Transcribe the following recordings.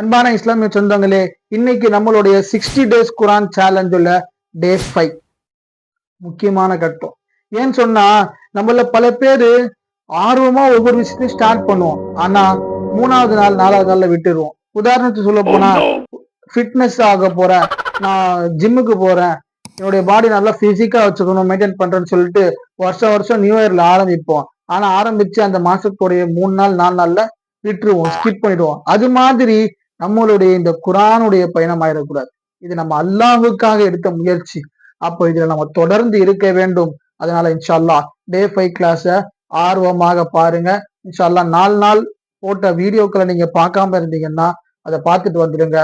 அன்பான இஸ்லாமிய சொந்தங்களே இன்னைக்கு நம்மளுடைய சிக்ஸ்டி டேஸ் குரான் சேலஞ்சுல டே ஃபைவ் முக்கியமான கட்டம். ஏன்னு சொன்னா நம்மள பல பேரு ஆர்வமா ஒவ்வொரு விஷயத்தையும் ஸ்டார்ட் பண்ணுவோம். ஆனா மூணாவது நாள் நாலாவது நாள்ல விட்டுருவோம். உதாரணத்துக்கு சொல்ல போனா ஃபிட்னஸ் ஆக போறேன் நான் ஜிம்முக்கு போறேன். என்னுடைய பாடி நல்லா பிசிக்கா வச்சுக்கணும் மெயின்டைன் பண்றேன்னு சொல்லிட்டு வருஷம் வருஷம் நியூ இயர்ல ஆரம்பிப்போம். ஆனா ஆரம்பிச்சு அந்த மாசத்துடைய மூணு நாள் நாலு நாள்ல விட்டுருவோம் ஸ்கிப் பண்ணிடுவோம். அது மாதிரி நம்மளுடைய இந்த குரானுடைய பயணம் ஆயிடக்கூடாது இது நம்ம அல்லாஹுக்காக எடுத்த முயற்சி. அப்போ இதுல நம்ம தொடர்ந்து இருக்க வேண்டும். அதனால இன்ஷால்லா டே ஃபைவ் கிளாஸ ஆர்வமாக பாருங்க. இன்ஷால்லா நாலு நாள் போட்ட வீடியோக்களை நீங்க பார்க்காம இருந்தீங்கன்னா அதை பார்த்துட்டு வந்துடுங்க.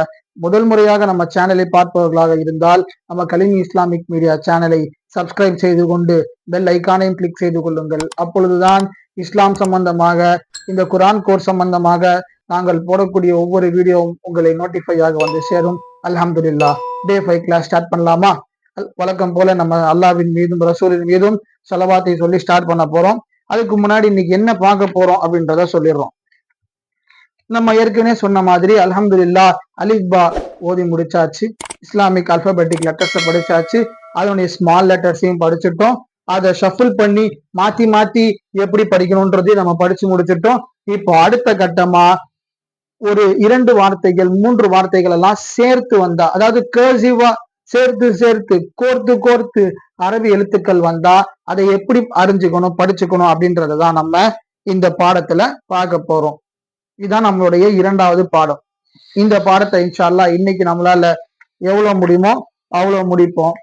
முதல் முறையாக நம்ம சேனலை பார்ப்பவர்களாக இருந்தால் நம்ம கலிமி இஸ்லாமிக் மீடியா சேனலை சப்ஸ்கிரைப் செய்து கொண்டு பெல் ஐக்கானையும் கிளிக் செய்து கொள்ளுங்கள். அப்பொழுதுதான் இஸ்லாம் சம்பந்தமாக இந்த குரான் கோர்ஸ் சம்பந்தமாக நாங்கள் போடக்கூடிய ஒவ்வொரு வீடியோவும் உங்களை நோட்டிஃபை ஆக வந்து சேரும். அல்ஹம்துலில்லா. டே ஃபைவ் கிளாஸ் ஸ்டார்ட் பண்ணலாமா? வழக்கம் போல நம்ம அல்லாவின் மீதும் ரசூலின் மீதும் செலவாத்தை சொல்லி ஸ்டார்ட் பண்ண போறோம். அதுக்கு முன்னாடி இன்னைக்கு என்ன பார்க்க போறோம் அப்படின்றத சொல்லிடுறோம். நம்ம ஏற்கனவே சொன்ன மாதிரி அல்ஹம்துலில்லா அலிஃபா ஓதி முடிச்சாச்சு. இஸ்லாமிக் அல்பபெட்டிக் லெட்டர்ஸை படிச்சாச்சு. அதனுடைய ஸ்மால் லெட்டர்ஸையும் படிச்சுட்டோம். அதை ஷஃபிள் பண்ணி மாத்தி மாத்தி எப்படி படிக்கணும்ன்றதையும் நம்ம படிச்சு முடிச்சிட்டோம். இப்போ அடுத்த கட்டமா ஒரு இரண்டு வார்த்தைகள் மூன்று வார்த்தைகள் எல்லாம் சேர்த்து வந்தா அதாவது கேர்சிவா சேர்த்து சேர்த்து கோர்த்து கோர்த்து அரபி எழுத்துக்கள் வந்தா அதை எப்படி அறிஞ்சுக்கணும் படிச்சுக்கணும் அப்படின்றத தான் நம்ம இந்த பாடத்துல பார்க்க போறோம். இதுதான் நம்மளுடைய இரண்டாவது பாடம். இந்த பாடத்தை இன்ஷால்லா இன்னைக்கு நம்மளால எவ்வளவு முடியுமோ அவ்வளவு முடிப்போம்.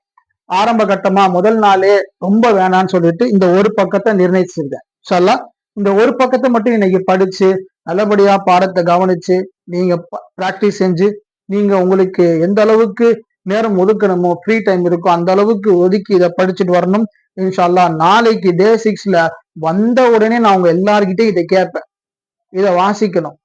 ஆரம்ப கட்டமா முதல் நாளே ரொம்ப வேணாம்னு சொல்லிட்டு இந்த ஒரு பக்கத்தை நிர்ணயிச்சிருக்கேன். இன்ஷா இந்த ஒரு பக்கத்தை மட்டும் இன்னைக்கு படிச்சு நல்லபடியா பாடத்தை கவனிச்சு நீங்க பிராக்டிஸ் செஞ்சு நீங்க உங்களுக்கு எந்த அளவுக்கு நேரம் ஒதுக்கணுமோ ஃப்ரீ டைம் இருக்கோ அந்த அளவுக்கு ஒதுக்கி இதை படிச்சுட்டு வரணும். இன்ஷால்லா நாளைக்கு டே சிக்ஸ்ல வந்த உடனே நான் உங்க எல்லார்கிட்டையும் இதை கேட்பேன். இதை வாசிக்கணும்.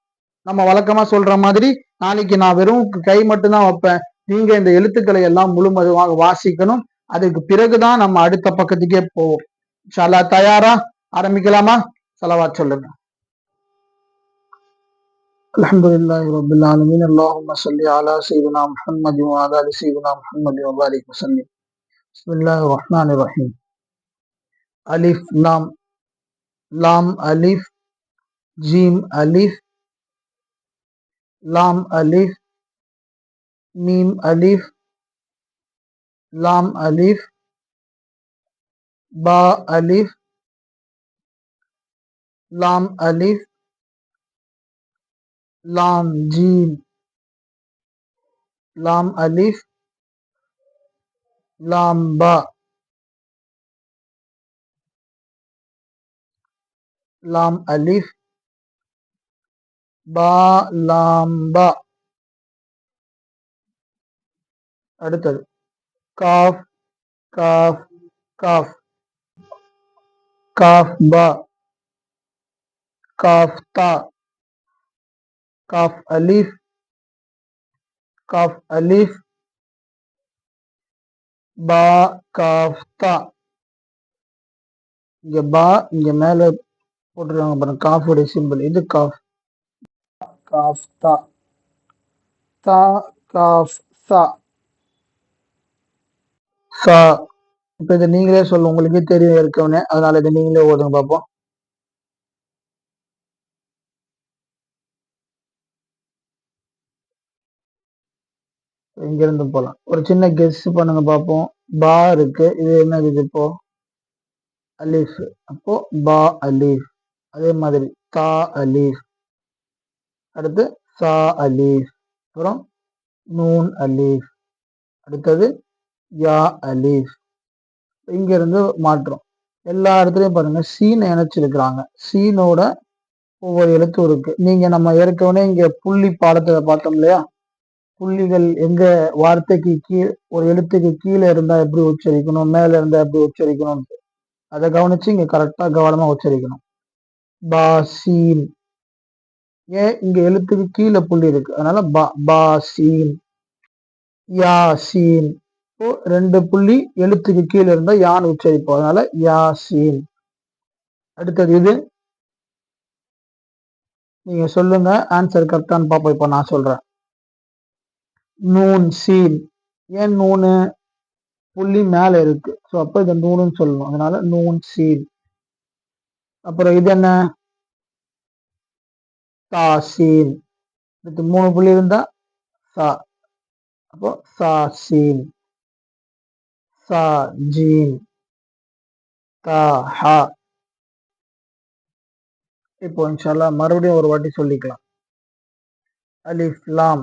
நம்ம வழக்கமா சொல்ற மாதிரி நாளைக்கு நான் வெறும் கை மட்டும்தான் வைப்பேன். நீங்க இந்த எழுத்துக்களை எல்லாம் முழுமதுவாக வாசிக்கணும். அதுக்கு பிறகுதான் நம்ம அடுத்த பக்கத்துக்கே போவோம். இன்ஷா தயாரா? ஆரம்பிக்கலாமா? செலவா சொல்லுங்க. الحمد لله رب العالمين اللهم صل على سيدنا محمد وعلى آل سيدنا محمد وبارك وسلم. بسم الله الرحمن الرحيم ألف لام لام ألف جيم ألف لام ألف ميم ألف لام ألف با ألف لام ألف லாம் ஜீம் லாம் அலிஃப் லாம் பா லாம் அலிஃப் பா லாம் பா அடுத்தது. காஃப் காஃப் காஃப் காஃப் பா காஃப் காஃப் அலிஃப் காஃப் அலிஃப் பா காஃப் தா இங்க பா இங்க மேல போட்டுருக்காங்க பாருங்க. காஃபுடைய சிம்பிள் இது காஃப் காஃப் தா தா காஃப் சா சா இப்ப இதை நீங்களே சொல்லுங்க உங்களுக்கே தெரியும் இருக்கவனே அதனால இதை நீங்களே ஓதுங்க பார்ப்போம் இங்கிருந்து போகலாம் ஒரு சின்ன கெஸ் பண்ணுங்க பார்ப்போம் பா இருக்கு. இது என்ன இது இப்போ? அலீஃப் அப்போ பா அலீஃப் அதே மாதிரி தா அலீஃப் அடுத்து சா அலீஃப் அப்புறம் நூன் அலீஃப் அடுத்தது யா அலீஃப் இங்கிருந்து மாற்றம் எல்லா இடத்துலையும் பாருங்க சீனை இணைச்சிருக்கிறாங்க. சீனோட ஒவ்வொரு எழுத்தும் இருக்கு. நீங்க நம்ம ஏற்கனவே இங்க புள்ளி பாடத்தை பார்த்தோம் இல்லையா? புள்ளிகள் எங்க வார்த்தைக்கு கீழ் ஒரு எழுத்துக்கு கீழே இருந்தா எப்படி உச்சரிக்கணும் மேல இருந்தா எப்படி உச்சரிக்கணும் அதை கவனிச்சு இங்க கரெக்டா கவனமா உச்சரிக்கணும். பா சீன். ஏன் இங்க எழுத்துக்கு கீழே புள்ளி இருக்கு. அதனால பா பா சீன். யா இப்போ ரெண்டு புள்ளி எழுத்துக்கு கீழே இருந்தா யான் உச்சரிப்போம் அதனால யா சீன். அடுத்தது இது. நீங்க சொல்லுங்க ஆன்சர் கரெக்டான்னு பார்ப்போம் இப்போ நான் சொல்றேன். நூன் சீன். ஏன் நூனு? புள்ளி மேலே இருக்கு. ஸோ அப்போ இதை நூனுன்னு சொல்லணும். அதனால நூன் சீன். அப்புறம் இது என்ன? தாசீன் அடுத்து மூணு புள்ளி இருந்தா சா. அப்போ சா சீன். சா ஜீன். தா ஹா. இப்போ இன்ஷால்லா மறுபடியும் ஒரு வாட்டி சொல்லிக்கலாம். அலிஃப்லாம்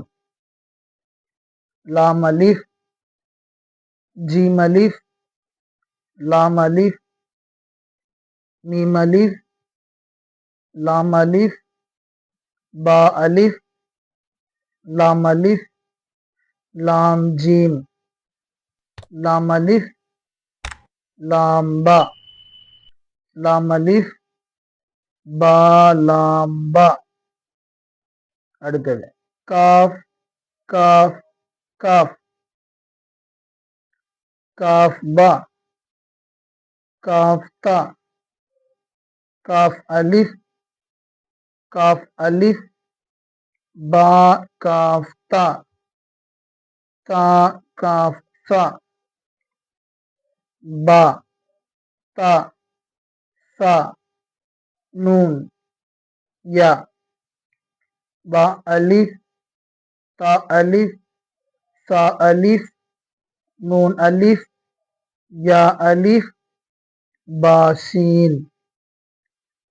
லாம் லாம் அலிஃப் ஜீம் அலிஃப் லாம் அலிஃப் மீம் அலிஃப் லாம் அலிஃப் பா அலிஃப் லாம் அலிஃப் லாம் ஜீம் லாம் அலிஃப் லாம் பா லாம் அலிஃப் பா லாம் பா அடுத்தது. காஃப் காஃப் காஃப் காஃப் பா காஃப் தா காஃப் அலிஃப் காஃப் அலிஃப் பா காஃப் தா தா காஃப் சா பா தா சா நூன் யா பா அலிஃப் தா அலிஃப் சா அலிஃப் நூன் அலிஃப் யா அலிஃப் பா சீன்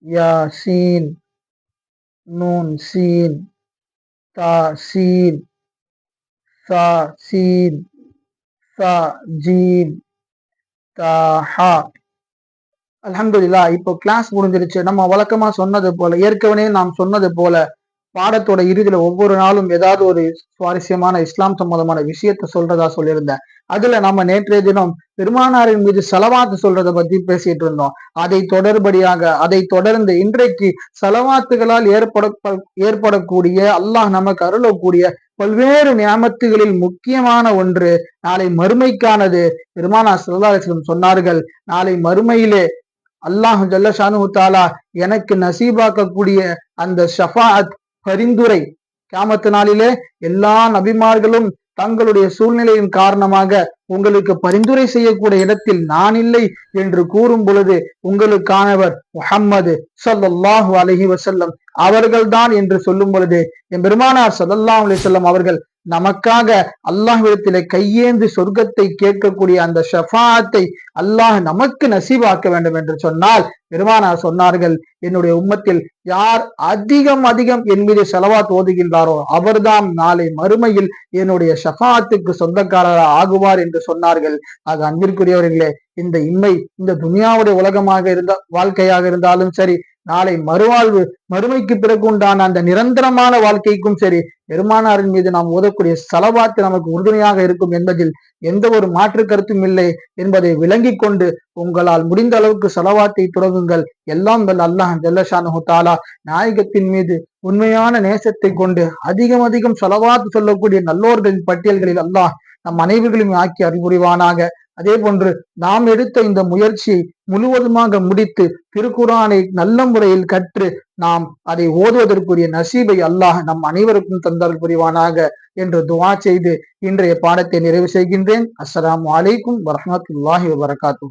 யாசீன் நூன் சீன் தா சீன் சா சீன் சா ஜீன் தா ஹா அல்ஹம்துலில்லாஹ் இப்போ கிளாஸ் முடிஞ்சிருச்சு நம்ம வழக்கமா சொன்னது போல ஏற்கனவே நாம் சொன்னது போல பாடத்தோட இறுதியில ஒவ்வொரு நாளும் ஏதாவது ஒரு சுவாரஸ்யமான இஸ்லாம் சம்பந்தமான விஷயத்த சொல்றதா சொல்லியிருந்தேன். அதுல நம்ம நேற்றைய தினம் பெருமானாரின் மீது செலவாத்து சொல்றத பத்தி பேசிட்டு இருந்தோம். அதை தொடர்படியாக அதை தொடர்ந்து இன்றைக்கு செலவாத்துகளால் ஏற்பட ஏற்படக்கூடிய அல்லாஹ் நமக்கு அருளக்கூடிய பல்வேறு நியமத்துகளில் முக்கியமான ஒன்று நாளை மறுமைக்கானது. பெருமானார் சல்லாஹம் சொன்னார்கள் நாளை மறுமையிலே அல்லாஹ் ஜல்லஷானு தாலா எனக்கு நசீபாக்கக்கூடிய அந்த ஷஃபாத் பரிந்துரை. கியாமத்து நாளிலே எல்லா நபிமார்களும் தங்களுடைய சூழ்நிலையின் காரணமாக உங்களுக்கு பரிந்துரை செய்யக்கூடிய இடத்தில் நான் இல்லை என்று கூறும் பொழுது உங்களுக்கானவர் முஹம்மது சல்லாஹூ அலஹி வசல்லம் அவர்கள்தான் என்று சொல்லும் பொழுது என் பெருமானார் சல்லல்லா அலி சொல்லம் அவர்கள் நமக்காக அல்லாஹ்விடத்திலே கையேந்து சொர்க்கத்தை கேட்கக்கூடிய அந்த ஷஃபாத்தை அல்லாஹ் நமக்கு நசீவாக்க வேண்டும் என்று சொன்னால் பெருமானார் சொன்னார்கள் என்னுடைய உம்மத்தில் யார் அதிகம் அதிகம் என் மீது செலவாத் ஓதுகின்றாரோ அவர்தான் நாளை மறுமையில் என்னுடைய ஷஃபாத்துக்கு சொந்தக்காரராக ஆகுவார் என்று சொன்னார்கள். ஆக அன்பிற்குரியவர்களே இந்த இம்மை இந்த துனியாவுடைய உலகமாக இருந்த வாழ்க்கையாக இருந்தாலும் சரி நாளை மறுவாழ்வு மறுமைக்கு பிறகு உண்டான அந்த நிரந்தரமான வாழ்க்கைக்கும் சரி பெருமானாரின் மீது நாம் ஓதக்கூடிய செலவாத்து நமக்கு உறுதுணையாக இருக்கும் என்பதில் எந்த ஒரு மாற்று கருத்தும் இல்லை என்பதை விளங்கி கொண்டு உங்களால் முடிந்த அளவுக்கு செலவாத்தை தொடங்குங்கள். எல்லாம் வல்ல அல்லாஹ் ஜல்லஷானு தாலா நாயகத்தின் மீது உண்மையான நேசத்தை கொண்டு அதிகம் அதிகம் செலவாத்து சொல்லக்கூடிய நல்லோர்களின் பட்டியல்களில் அல்லாஹ் நம் அனைவர்களையும் ஆக்கி அறிவுரிவானாக அதே போன்று நாம் எடுத்த இந்த முயற்சியை முழுவதுமாக முடித்து திருக்குறானை நல்ல முறையில் கற்று நாம் அதை ஓதுவதற்குரிய நசீபை அல்லாஹ் நம் அனைவருக்கும் தந்தால் புரிவானாக என்று துவா செய்து இன்றைய பாடத்தை நிறைவு செய்கின்றேன். அஸ்லாம் வலைக்கும் வரமத்துல்லாஹி வரகாத்தூ